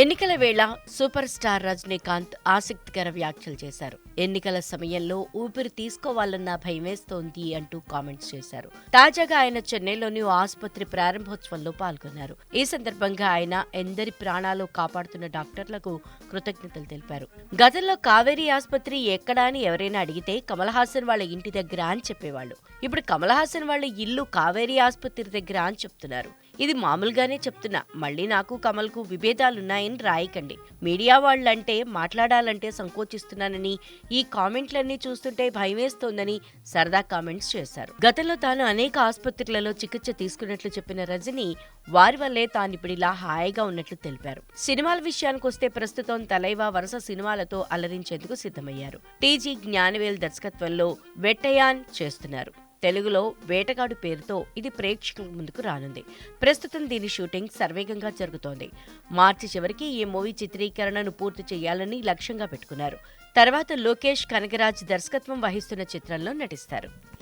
ఎన్నికల వేళ super star Rajinikanth ఆసక్తికర వ్యాఖ్యలు చేశారు. ఎన్నికల సమయంలో ఊపిరి తీసుకోవాలన్న భయమేస్తోంది అంటూ కామెంట్స్ చేశారు. తాజాగా ఆయన చెన్నైలోని ఆసుపత్రి ప్రారంభోత్సవంలో పాల్గొన్నారు. ఈ సందర్భంగా ఆయన ఎందరి ప్రాణాలు కాపాడుతున్న డాక్టర్లకు కృతజ్ఞతలు తెలిపారు. గతంలో కావేరీ ఆసుపత్రి ఎక్కడా అని ఎవరైనా అడిగితే కమల్ హాసన్ వాళ్ళ ఇంటి దగ్గర అని చెప్పేవాళ్ళు. ఇప్పుడు కమల్ హాసన్ వాళ్ళ ఇల్లు కావేరీ ఆసుపత్రి దగ్గర అని చెప్తున్నారు. ఇది మామూలుగానే చెప్తున్నా. మళ్ళీ నాకు కమల్కు విభేదాలున్నాయని రాయకండి. మీడియా వాళ్ళంటే మాట్లాడాలంటే సంకోచిస్తున్నానని ఈ కామెంట్లన్నీ చూస్తుంటే భయమేస్తోందని సరదా కామెంట్స్ చేశారు. గతంలో తాను అనేక ఆసుపత్రులలో చికిత్స తీసుకున్నట్లు చెప్పిన రజని వారి వల్లే తాను ఇప్పుడిలా హాయిగా ఉన్నట్లు తెలిపారు. సినిమాల విషయానికి వస్తే ప్రస్తుతం తలైవా వరుస సినిమాలతో అలరించేందుకు సిద్ధమయ్యారు. టీజీ జ్ఞానవేల్ దర్శకత్వంలో వెట్టయాన్ చేస్తున్నారు. తెలుగులో వేటగాడు పేరుతో ఇది ప్రేక్షకుల ముందుకు రానుంది. ప్రస్తుతం దీని షూటింగ్ సర్వేగంగా జరుగుతోంది. మార్చి చివరికి ఈ మూవీ చిత్రీకరణను పూర్తి చేయాలని లక్ష్యంగా పెట్టుకున్నారు. తర్వాత లోకేష్ కనగరాజ్ దర్శకత్వం వహిస్తున్న చిత్రంలో నటిస్తారు.